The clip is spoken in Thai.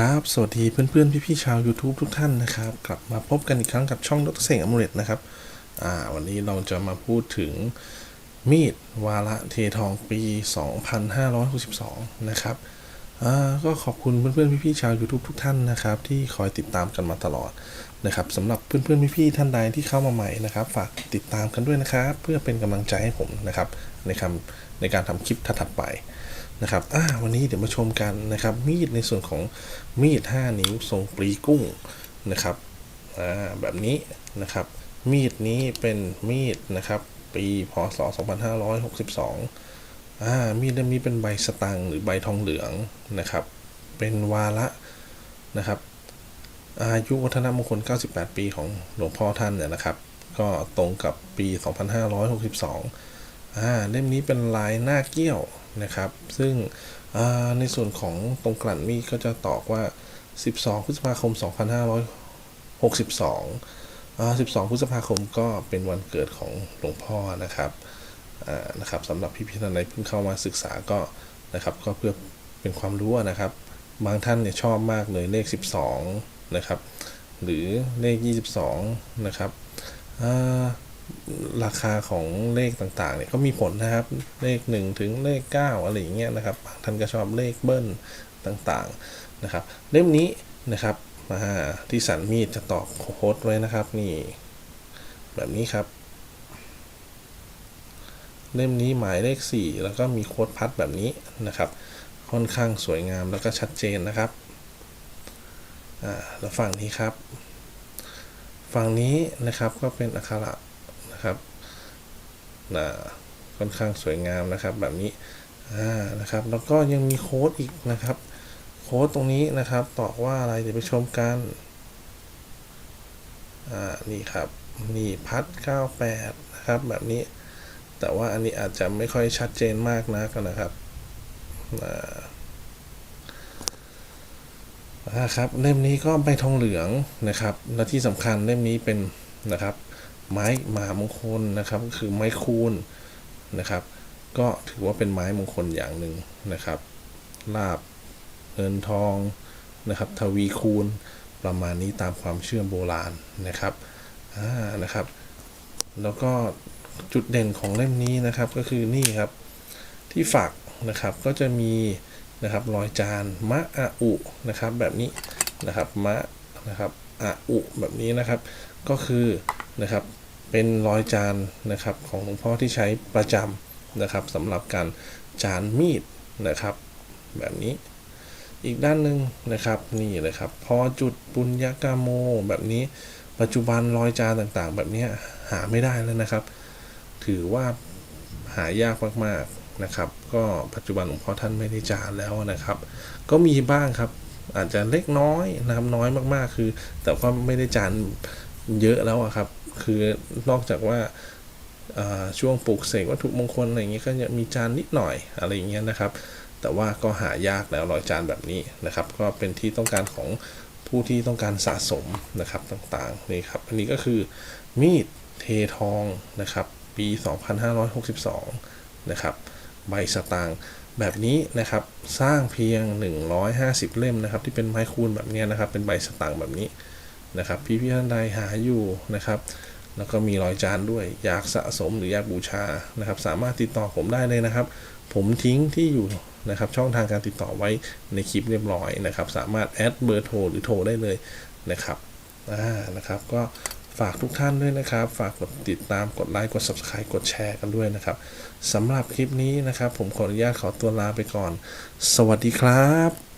ครับ สวัสดีเพื่อนๆ พี่ๆ ชาว YouTube ทุกท่านนะครับ กลับมาพบกันอีกครั้งกับช่องดรเสงอมเรตนะครับ อ่า วันนี้เราจะมาพูดถึงมีดวาระเททองปี 2562 นะครับ อ่า ก็ขอบคุณเพื่อนๆ พี่ๆ ชาว YouTube ทุกท่านนะครับ ที่คอยติดตามกันมาตลอดนะครับสำหรับเพื่อนๆ พี่ๆ ท่านใดที่เข้ามาใหม่นะครับ ฝากติดตามกันด้วยนะครับ เพื่อเป็นกำลังใจให้ผมนะครับในคำในการทำคลิปถัดไป นะครับวันนี้เดี๋ยวมาชมกันนะครับ มีดในส่วนของมีด 5 นิ้วทรงปรีกุ้งนะครับแบบนี้นะครับ มีดนี้เป็นมีดนะครับ ปีพศ 2562 มีดเล่มนี้เป็นใบสตังหรือใบทองเหลืองนะครับ เป็นวาระนะครับ อายุวัฒนมงคล 98 ปีของหลวงพ่อท่านเนี่ยนะครับ ก็ตรงกับปี 2562อ่าเล่มนี้เป็นลายหน้าเกี้ยว นะครับ ซึ่งในส่วนของตรงกลั่นมีก็จะตอกว่า 12 พฤษภาคม 2562 12 พฤษภาคมก็เป็นวันเกิดของหลวงพ่อนะครับนะครับสำหรับพี่ๆท่านใดเพิ่งเข้ามาศึกษาก็นะครับก็เพื่อเป็นความรู้นะครับ บางท่านเนี่ยชอบมากเลยเลข 12 นะครับ หรือเลข 22 นะครับ ราคาของเลขต่างๆเนี่ยก็มีผลนะครับ เลข 1 ถึงเลข 9 อะไรอย่างเงี้ยนะครับบางท่านก็ชอบเลขเบิ้ลต่างๆนะครับ เล่มนี้นะครับมาที่สันมีดจะตอกโค้ดไว้นะครับนี่แบบนี้ครับ เล่มนี้หมายเลข 4 แล้วก็มีโค้ดพัดแบบนี้นะครับ ค่อนข้างสวยงามแล้วก็ชัดเจนนะครับอ่าแล้วฝั่งนี้ครับ ฝั่งนี้นะครับก็เป็นอักขระ นะครับนะค่อนข้างสวยงามนะครับแบบนี้อ่านะครับ แล้วก็ยังมีโค้ดอีกนะครับ โค้ดตรงนี้นะครับตอกว่าอะไรเดี๋ยวไปชมกันอ่านี่ครับนี่พัด 98 นะครับแบบนี้ แต่ว่าอันนี้อาจจะไม่ค่อยชัดเจนมากนักนะครับนะครับเล่มนี้ก็ใบทองเหลืองนะครับ และที่สำคัญเล่มนี้เป็นนะครับ ไม้มามงคลนะครับ ก็คือไม้คูณนะครับ ก็ถือว่าเป็นไม้มงคลอย่างหนึ่งนะครับ ลาบเงินทองนะครับ ทวีคูณประมาณนี้ตามความเชื่อโบราณนะครับอ่านะครับ แล้วก็จุดเด่นของเล่มนี้นะครับก็คือนี่ครับที่ฝักนะครับก็จะมีนะครับรอยจานมะอะอุนะครับแบบนี้นะครับมะนะครับอะอุแบบนี้นะครับ ก็คือ นะครับ เป็นรอยจานนะครับของหลวงพ่อที่ใช้ประจำนะครับสำหรับการจานมีดนะครับ แบบนี้อีกด้านหนึ่งนะครับนี่เลยครับพอจุดปุญญากาโมแบบนี้ ปัจจุบันรอยจานต่างๆ แบบนี้หาไม่ได้แล้วนะครับ ถือว่าหายากมากๆนะครับ ก็ปัจจุบันหลวงพ่อท่านไม่ได้จานแล้วนะครับ ก็มีบ้างครับอาจจะเล็กน้อยนะครับน้อยมากๆคือ แต่ว่าไม่ได้จาน เยอะแล้วอะครับ คือนอกจากว่าช่วงปลูกเสกวัตถุมงคลอะไรอย่างเงี้ยก็จะมีจานนิดหน่อยอะไรอย่างเงี้ยนะครับ แต่ว่าก็หายากแล้วรอยจานแบบนี้นะครับ ก็เป็นที่ต้องการของผู้ที่ต้องการสะสมนะครับต่างๆนี่ครับ อันนี้ก็คือมีดเททองนะครับ ปี 2562 นะครับใบสตางค์แบบนี้นะครับสร้างเพียง 150 เล่มนะครับ ที่เป็นไม้คูณแบบนี้นะครับ เป็นใบสตางค์แบบนี้ นะครับ พี่พี่ท่านใดหาอยู่นะครับ แล้วก็มีรอยจานด้วย อยากสะสมหรืออยากบูชานะครับ สามารถติดต่อผมได้เลยนะครับ ผมทิ้งที่อยู่นะครับ ช่องทางการติดต่อไว้ในคลิปเรียบร้อยนะครับ สามารถแอดเบอร์โทรหรือโทรได้เลยนะครับอ่านะครับ ก็ฝากทุกท่านด้วยนะครับ ฝากกดติดตาม กดไลค์ กด subscribe กดแชร์กันด้วยนะครับสำหรับคลิปนี้นะครับ ผมขออนุญาตขอตัวลาไปก่อน สวัสดีครับ